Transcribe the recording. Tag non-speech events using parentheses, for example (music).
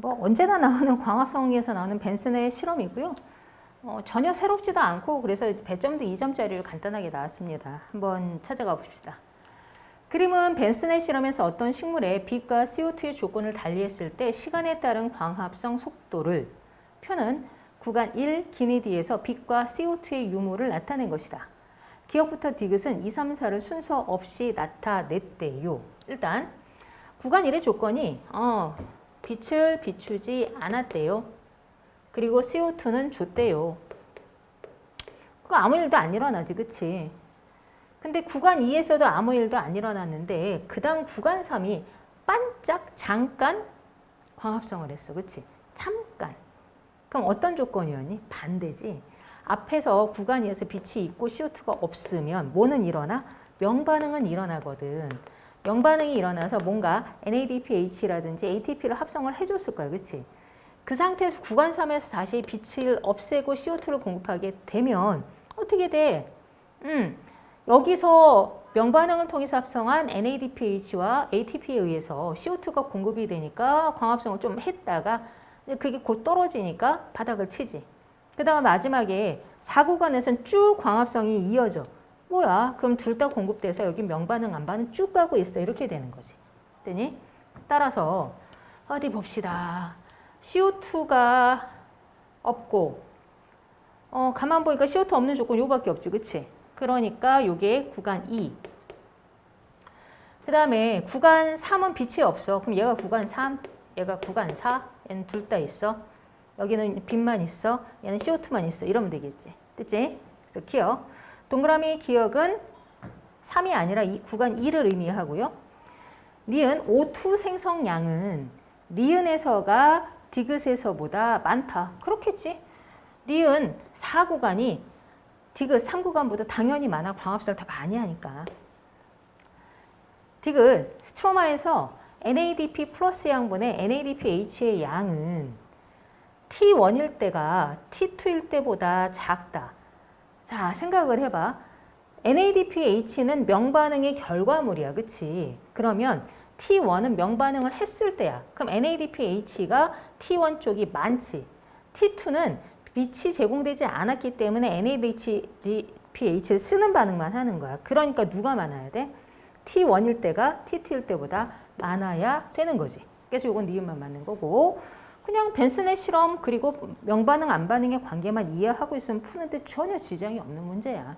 뭐 언제나 나오는 (laughs) 광합성에서 나오는 벤슨의 실험이고요. 어, 전혀 새롭지도 않고 그래서 배점도 2점짜리로 간단하게 나왔습니다. 한번 찾아가 봅시다. 그림은 벤슨의 실험에서 어떤 식물의 빛과 CO2의 조건을 달리했을 때 시간에 따른 광합성 속도를 표는 구간 1 기니디에서 빛과 CO2의 유무를 나타낸 것이다. 기억부터 디귿은 2, 3, 4를 순서 없이 나타냈대요. 일단 구간 1의 조건이 어, 빛을 비추지 않았대요. 그리고 CO2는 줬대요. 그 아무 일도 안 일어나지, 그치? 근데 구간 2에서도 아무 일도 안 일어났는데 그 다음 구간 3이 반짝 잠깐 광합성을 했어. 그치? 잠깐. 그럼 어떤 조건이었니? 반대지. 앞에서 구간 2에서 빛이 있고 CO2가 없으면 뭐는 일어나? 명반응은 일어나거든. 명반응이 일어나서 뭔가 NADPH라든지 ATP를 합성을 해줬을 거야. 그치? 그 상태에서 구간 3에서 다시 빛을 없애고 CO2를 공급하게 되면 어떻게 돼? 음, 여기서 명반응을 통해서 합성한 NADPH와 ATP에 의해서 CO2가 공급이 되니까 광합성을 좀 했다가 그게 곧 떨어지니까 바닥을 치지. 그 다음 마지막에 4구간에서는 쭉 광합성이 이어져. 뭐야? 그럼 둘 다 공급돼서 여기 명반응, 안반응 쭉 가고 있어. 이렇게 되는 거지. 되니? 따라서 어디 봅시다. CO2가 없고 어, 가만 보니까 CO2 없는 조건 요밖에 없지. 그치? 그러니까 요게 구간 2. 그 다음에 구간 3은 빛이 없어. 그럼 얘가 구간 3, 얘가 구간 4. 얘는 둘 다 있어. 여기는 빛만 있어. 얘는 CO2만 있어. 이러면 되겠지. 됐지? 그래서 기억. 동그라미 기억은 3이 아니라 이 구간 2를 의미하고요. 니은 O2 생성량은 니은에서가 디귿에서보다 많다. 그렇겠지. 니은 4구간이 디귿 3구간보다 당연히 많아. 광합성을 더 많이 하니까. 디귿 스트로마에서 NADP 플러스 양분의 NADPH의 양은 T1일 때가 T2일 때보다 작다. 자, 생각을 해봐. NADPH는 명반응의 결과물이야. 그치? 그러면 T1은 명반응을 했을 때야. 그럼 NADPH가 T1 쪽이 많지. T2는 빛이 제공되지 않았기 때문에 NADPH를 쓰는 반응만 하는 거야. 그러니까 누가 많아야 돼? T1일 때가 T2일 때보다 많아야 되는 거지. 그래서 이건 니은만 맞는 거고 그냥 벤슨의 실험 그리고 명반응 안반응의 관계만 이해하고 있으면 푸는데 전혀 지장이 없는 문제야.